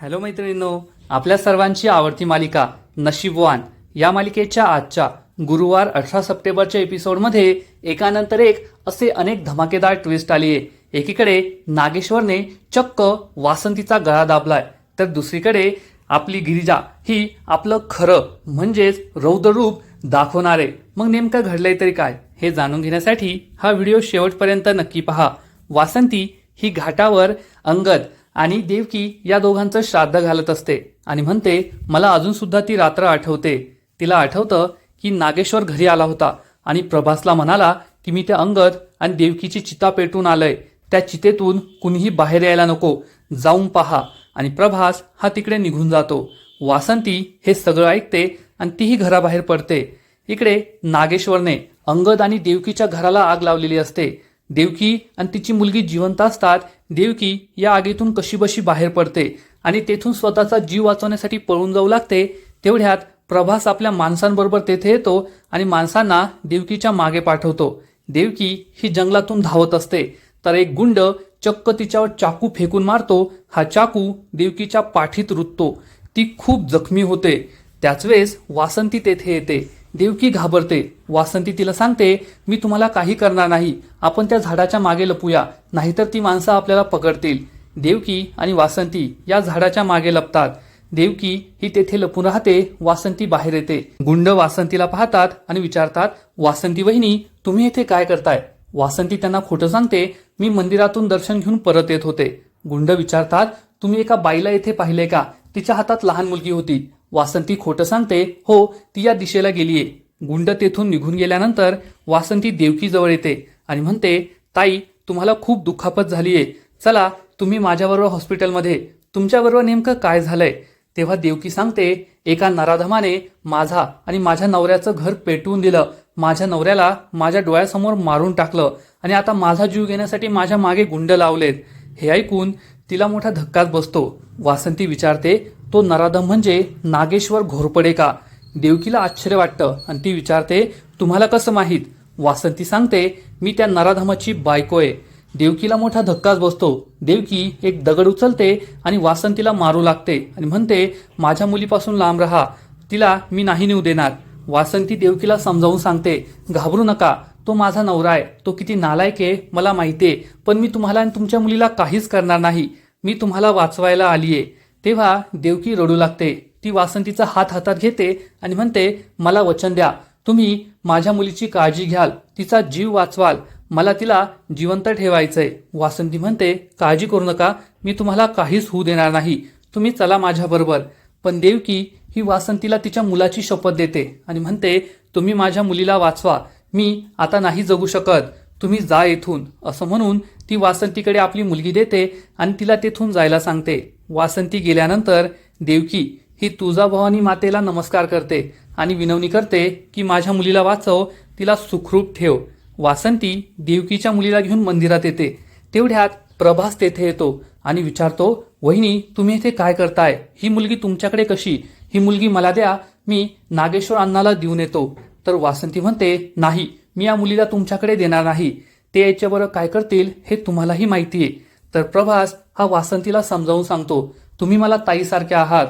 Hello मैत्रिणींनो आपल्या सर्वांची आवडती मालिका नशीबवान या मालिकेच्या आजच्या गुरुवार अठरा सप्टेंबरच्या एपिसोडमध्ये एकानंतर एक असे अनेक धमाकेदार ट्विस्ट आली आहे एकीकडे नागेश्वरने चक्क वासंतीचा गळा दाबलाय तर दुसरीकडे आपली गिरिजा ही आपलं खरं म्हणजेच रौद्ररूप दाखवणार. आहे मग नेमकं घडलंय तरी काय हे जाणून घेण्यासाठी हा व्हिडिओ शेवटपर्यंत नक्की पहा. वासंती ही घाटावर अंगद आणि देवकी या दोघांचं श्राद्ध घालत असते. आणि म्हणते मला अजून सुद्धा ती रात्र आठवते. तिला आठवतं की नागेश्वर घरी आला होता आणि प्रभासला म्हणाला की मी त्या अंगद आणि देवकीची चिता पेटून आलंय. त्या चितेतून कुणीही बाहेर यायला नको. जाऊन पहा. आणि प्रभास हा तिकडे निघून जातो. वासंती हे सगळं ऐकते आणि तीही घराबाहेर पडते. इकडे नागेश्वरने अंगद आणि देवकीच्या घराला आग लावलेली असते. देवकी आणि तिची मुलगी जिवंत असतात देवकी या आगीतून कशीबशी बाहेर पडते आणि तेथून स्वतःचा जीव वाचवण्यासाठी पळून जाऊ लागते तेवढ्यात प्रभास आपल्या माणसांबरोबर तेथे येतो आणि माणसांना देवकीच्या मागे पाठवतो. देवकी ही जंगलातून धावत असते तर एक गुंड चक्क तिच्यावर चाकू फेकून मारतो हा चाकू देवकीच्या पाठीत रुततो. ती खूप जखमी होते. त्याच वेळेस वासंती तेथे येते. देवकी घाबरते. वासंती तिला सांगते मी तुम्हाला काही करणार नाही. आपण त्या झाडाच्या मागे लपूया. नाहीतर ती माणसं आपल्याला पकडतील. देवकी आणि वासंती या झाडाच्या मागे लपतात. देवकी ही तेथे लपून राहते वासंती बाहेर येते. गुंड वासंतीला पाहतात आणि विचारतात वासंती वहिनी तुम्ही येथे काय करताय? वासंती त्यांना खोटं सांगते मी मंदिरातून दर्शन घेऊन परत येत होते. गुंड विचारतात तुम्ही एका बाईला येथे पाहिले का? तिच्या हातात लहान मुलगी होती. वासंती खोटं सांगते हो ती या दिशेला गेलीये. गुंड तेथून निघून गेल्यानंतर वासंती देवकीजवळ येते आणि म्हणते ताई तुम्हाला खूप दुखापत झालीये. चला तुम्ही माझ्याबरोबर हॉस्पिटलमध्ये. तुमच्याबरोबर नेमकं काय झालंय? तेव्हा देवकी सांगते एका नराधमाने माझा आणि माझ्या नवऱ्याचं घर पेटवून दिलं. माझ्या नवऱ्याला माझ्या डोळ्यासमोर मारून टाकलं आणि आता माझा जीव घेण्यासाठी माझ्या मागे गुंड लावलेत. हे ऐकून तिला मोठा धक्काच बसतो. वासंती विचारते तो नराधम म्हणजे नागेश्वर घोरपडे का? देवकीला आश्चर्य वाटतं. आणि ती विचारते तुम्हाला कसं माहीत? वासंती सांगते मी त्या नराधमाची बायको आहे. देवकीला मोठा धक्काच बसतो. देवकी एक दगड उचलते आणि वासंतीला मारू लागते आणि म्हणते माझ्या मुलीपासून लांब राहा. तिला मी नाही नेऊ देणार. वासंती देवकीला समजावून सांगते घाबरू नका. तो माझा नवरा आहे. तो किती नालायक आहे मला माहिती आहे. पण मी तुम्हाला आणि तुमच्या मुलीला काहीच करणार नाही. मी तुम्हाला वाचवायला आली आहे. तेव्हा देवकी रडू लागते. ती वासंतीचा हात हातात घेते आणि म्हणते मला वचन द्या. तुम्ही माझ्या मुलीची काळजी घ्याल. तिचा जीव वाचवाल. मला तिला जिवंत ठेवायचंय. वासंती म्हणते काळजी करू नका. मी तुम्हाला काहीच होऊ देणार नाही. तुम्ही चला माझ्याबरोबर पण देवकी ही वासंतीला तिच्या मुलाची शपथ देते आणि म्हणते तुम्ही माझ्या मुलीला वाचवा. मी आता नाही जगू शकत. तुम्ही जा येथून. असं म्हणून ती वासंतीकडे आपली मुलगी देते आणि तिला तेथून जायला सांगते. वासंती गेल्यानंतर देवकी ही तुळजाभवानी मातेला नमस्कार करते आणि विनवणी करते की माझ्या मुलीला वाचव तिला सुखरूप ठेव. वासंती देवकीच्या मुलीला घेऊन मंदिरात येते. तेवढ्यात प्रभास तेथे येतो आणि विचारतो वहिनी तुम्ही इथे काय करताय? ही मुलगी तुमच्याकडे कशी? ही मुलगी मला द्या मी नागेश्वर अण्णाला देऊन येतो. तर वासंती म्हणते नाही मी या मुलीला तुमच्याकडे देणार नाही. ते याच्याबरोबर काय करतील हे तुम्हालाही माहिती आहे तर प्रभास हा वासंतीला समजावून सांगतो तुम्ही मला ताईसारखे आहात.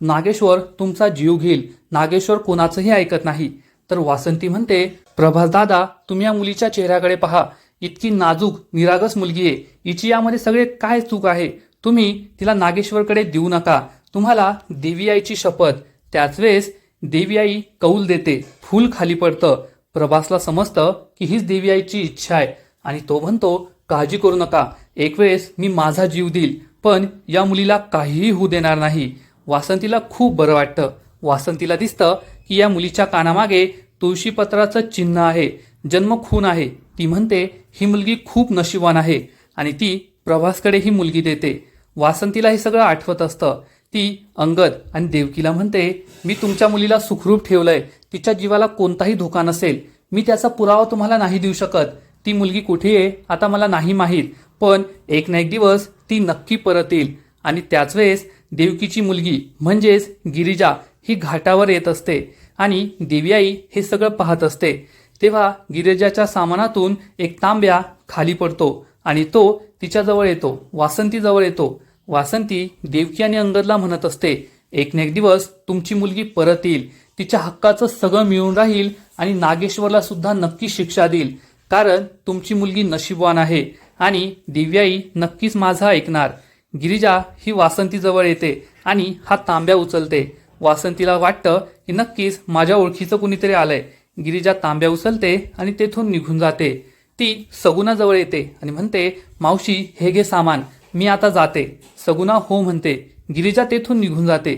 नागेश्वर तुमचा जीव घेईल. नागेश्वर कोणाचंही ऐकत नाही. तर वासंती म्हणते प्रभास दादा तुम्ही या मुलीच्या चेहऱ्याकडे पहा. इतकी नाजूक निरागस मुलगी आहे. हिची यामध्ये सगळे काय चूक आहे? तुम्ही तिला नागेश्वरकडे देऊ नका. तुम्हाला देवी आईची शपथ. त्याच वेळेस देवी आई कौल देते. फूल खाली पडतं. प्रभासला समजतं की हीच देवी आईची इच्छा आहे. आणि तो म्हणतो काळजी करू नका. एक वेळेस मी माझा जीव देईल पण या मुलीला काहीही होऊ देणार नाही. वासंतीला खूप बरं वाटतं. वासंतीला दिसतं की या मुलीच्या कानामागे तुळशीपत्राचं चिन्ह आहे. जन्म खून आहे. ती म्हणते ही मुलगी खूप नशिबान आहे. आणि ती प्रभासकडे ही मुलगी देते. वासंतीला हे सगळं आठवत असतं. ती अंगद आणि देवकीला म्हणते मी तुमच्या मुलीला सुखरूप ठेवलंय. तिच्या जीवाला कोणताही धोका नसेल. मी त्याचा पुरावा तुम्हाला नाही देऊ शकत. ती मुलगी कुठे आहे आता मला नाही माहीत. पण एक ना एक दिवस ती नक्की परत येईल आणि त्याच वेळेस देवकीची मुलगी म्हणजेच गिरिजा ही घाटावर येत असते. आणि देवीआई हे सगळं पाहत असते. तेव्हा गिरिजाच्या सामानातून एक तांब्या खाली पडतो आणि तो तिच्याजवळ येतो वासंतीजवळ येतो. वासंती देवकी आणि अंगदला म्हणत असते एक ना एक दिवस तुमची मुलगी परत येईल. तिच्या हक्काचं सगळं मिळून राहील आणि नागेश्वरला सुद्धा नक्की शिक्षा देईल. कारण तुमची मुलगी नशीबवान आहे आणि दिव्याई नक्कीच माझा ऐकणार. गिरिजा ही वासंतीजवळ येते आणि हा तांब्या उचलते. वासंतीला वाटतं की नक्कीच माझ्या ओळखीचं कुणीतरी आलंय. गिरिजा तांब्या उचलते आणि तेथून निघून जाते. ती सगुणाजवळ येते आणि म्हणते मावशी हे घे सामान. मी आता जाते. सगुणा हो म्हणते. गिरिजा तेथून निघून जाते.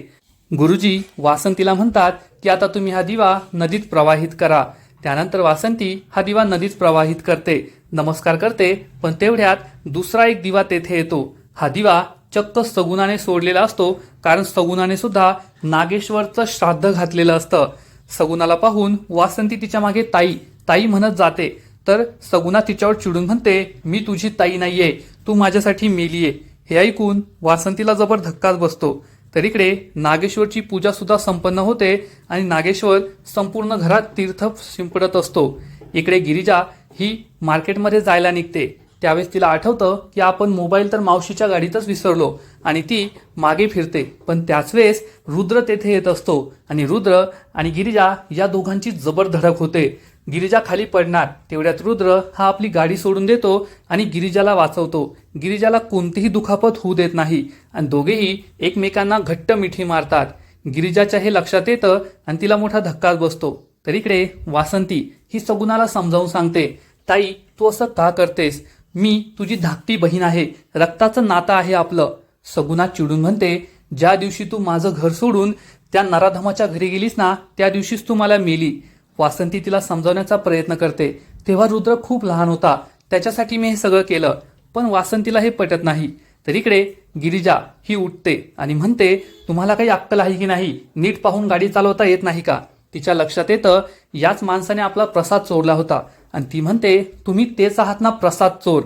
गुरुजी वासंतीला म्हणतात की आता तुम्ही हा दिवा नदीत प्रवाहित करा. त्यानंतर वासंती हा दिवा नदीत प्रवाहित करते. नमस्कार करते पण तेवढ्यात दुसरा एक दिवा तेथे येतो. हा दिवा चक्क सगुणाने सोडलेला असतो कारण सगुणाने सुद्धा नागेश्वरचं श्राद्ध घातलेलं असतं. सगुणाला पाहून वासंती तिच्यामागे ताई ताई म्हणत जाते तर सगुणा तिच्यावर चिडून म्हणते मी तुझी ताई नाहीये तू माझ्यासाठी मेलीये. हे ऐकून वासंतीला जबर धक्काच बसतो. तर इकडे नागेश्वरची पूजा सुद्धा संपन्न होते आणि नागेश्वर संपूर्ण घरात तीर्थ शिंपडत असतो. इकडे गिरिजा ही मार्केटमध्ये जायला निघते. त्यावेळेस तिला आठवतं की आपण मोबाईल तर मावशीच्या गाडीतच विसरलो आणि ती मागे फिरते. पण त्याच वेळेस रुद्र तेथे येत असतो आणि रुद्र आणि गिरिजा या दोघांची जबर धडक होते. गिरिजा खाली पडणार तेवढ्यात रुद्र हा आपली गाडी सोडून देतो आणि गिरिजाला वाचवतो. गिरिजाला कोणतीही दुखापत होऊ देत नाही आणि दोघेही एकमेकांना घट्ट मिठी मारतात. गिरिजाच्या हे लक्षात येतं आणि तिला मोठा धक्काच बसतो. तर इकडे वासंती ही सगुणाला समजावून सांगते ताई तू असं का करतेस? मी तुझी धाकटी बहीण आहे रक्ताचं नातं आहे आपलं. सगुणा चिडून म्हणते ज्या दिवशी तू माझं घर सोडून त्या नराधमाच्या घरी गेलीस ना त्या दिवशीच तू मला मेली. वासंती तिला समजावण्याचा प्रयत्न करते. तेव्हा रुद्र खूप लहान होता. त्याच्यासाठी मी हे सगळं केलं. पण वासंतीला हे पटत नाही. तर इकडे गिरिजा ही उठते आणि म्हणते तुम्हाला काही अक्कल आहे की नाही? नीट पाहून गाडी चालवता येत नाही का? तिच्या लक्षात येतं याच माणसाने आपला प्रसाद चोरला होता. आणि ती म्हणते तुम्ही तेच आहात ना प्रसाद चोर.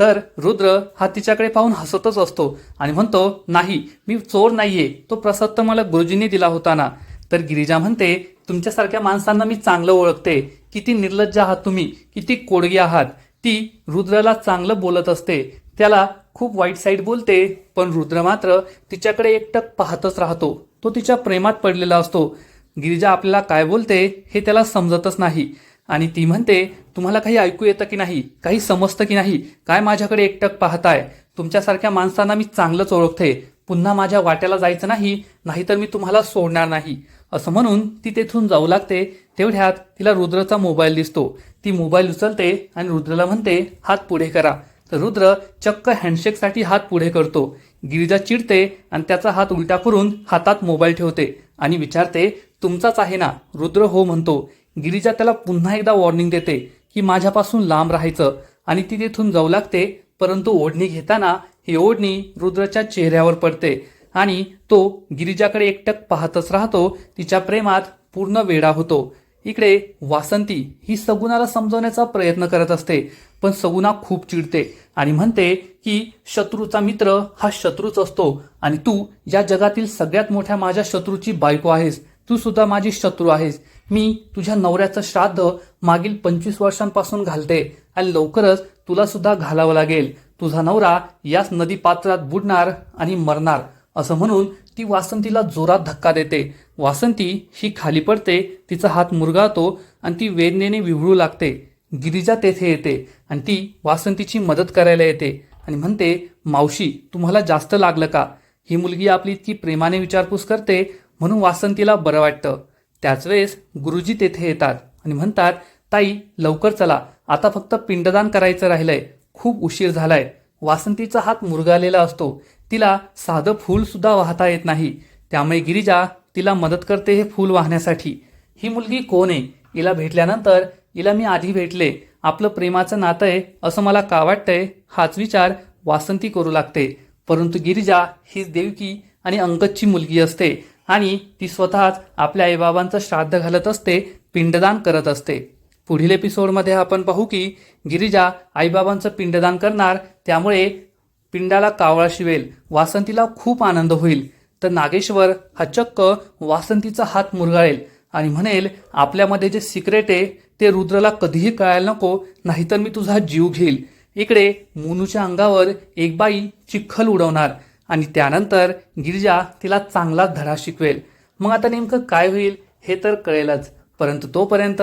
तर रुद्र हा तिच्याकडे पाहून हसतच असतो आणि म्हणतो नाही मी चोर नाहीये. तो प्रसाद तर मला गुरुजींनी दिला होता ना. तर गिरिजा म्हणते तुमच्यासारख्या माणसांना मी चांगलं ओळखते. किती निर्लज्ज आहात तुम्ही. किती कोडगी आहात. ती रुद्राला चांगलं बोलत असते. त्याला खूप वाईट साईड बोलते पण रुद्र मात्र तिच्याकडे एकटक पाहतच राहतो. तो तिच्या प्रेमात पडलेला असतो. गिरिजा आपल्याला काय बोलते हे त्याला समजतच नाही. आणि ती म्हणते तुम्हाला काही ऐकू येतं की नाही? काही समजतं की नाही? काय माझ्याकडे एकटक पाहताय? तुमच्यासारख्या माणसांना मी चांगलंच ओळखते. पुन्हा माझ्या वाट्याला जायचं नाही नाहीतर मी तुम्हाला सोडणार नाही. असं म्हणून ती तेथून जाऊ लागते. तेवढ्यात तिला रुद्रचा मोबाईल दिसतो. ती मोबाईल उचलते आणि रुद्रला म्हणते हात पुढे करा. तर रुद्र चक्क हँडशेकसाठी हात पुढे करतो. गिरिजा चिडते आणि त्याचा हात उलटा करून हातात मोबाईल ठेवते आणि विचारते तुमचाच आहे ना? रुद्र हो म्हणतो. गिरिजा त्याला पुन्हा एकदा वॉर्निंग देते की माझ्यापासून लांब राहायचं आणि ती तिथून जाऊ लागते. परंतु ओढणी घेताना ही ओढणी रुद्रच्या चेहऱ्यावर पडते आणि तो गिरिजाकडे एकटक पाहतच राहतो. तिच्या प्रेमात पूर्ण वेडा होतो. इकडे वासंती ही सगुणाला समजवण्याचा प्रयत्न करत असते पण सगुणा खूप चिडते आणि म्हणते की शत्रूचा मित्र हा शत्रूच असतो आणि तू या जगातील सगळ्यात मोठ्या माझ्या शत्रूची बायको आहेस. तू सुद्धा माझी शत्रू आहेस. मी तुझ्या नवऱ्याचं श्राद्ध मागील पंचवीस वर्षांपासून घालते आणि लवकरच तुला सुद्धा घालावं लागेल. तुझा नवरा याच नदी पात्रात बुडणार आणि मरणार असं म्हणून ती वासंतीला जोरात धक्का देते. वासंती ही खाली पडते तिचा हात मुरगाळतो आणि ती वेदनेने विवळू लागते. गिरिजा तेथे येते आणि ती वासंतीची मदत करायला येते आणि म्हणते मावशी तुम्हाला जास्त लागलं का? ही मुलगी आपली इतकी प्रेमाने विचारपूस करते म्हणून वासंतीला बरं वाटतं. त्याच वेळेस गुरुजी तेथे येतात आणि म्हणतात ताई लवकर चला. आता फक्त पिंडदान करायचं राहिलंय. खूप उशीर झालाय. वासंतीचा हात मुरगालेला असतो. तिला साधं फूल सुद्धा वाहता येत नाही. त्यामुळे गिरिजा तिला मदत करते हे फूल वाहण्यासाठी. ही मुलगी कोण आहे? हिला भेटल्यानंतर हिला मी आधी भेटले. आपलं प्रेमाचं नातं आहे असं मला का वाटतंय? हाच विचार वासंती करू लागते. परंतु गिरिजा हीच देवकी आणि अंगदची मुलगी असते आणि ती स्वतःच आपल्या आईबाबांचं श्राद्ध घालत असते पिंडदान करत असते. पुढील एपिसोडमध्ये आपण पाहू की गिरिजा आईबाबांचं पिंडदान करणार त्यामुळे पिंडाला कावळा शिवेल वासंतीला खूप आनंद होईल. तर नागेश्वर हा चक्क वासंतीचा हात मुरगाळेल आणि म्हणेल आपल्यामध्ये जे सिक्रेट आहे ते रुद्रला कधीही कळायला नको नाहीतर मी तुझा जीव घेईल. इकडे मोनूच्या अंगावर एक बाई चिखल उडवणार आणि त्यानंतर गिरिजा तिला चांगलाच धडा शिकवेल. मग आता नेमकं काय होईल हे तर कळेलच. परंतु तोपर्यंत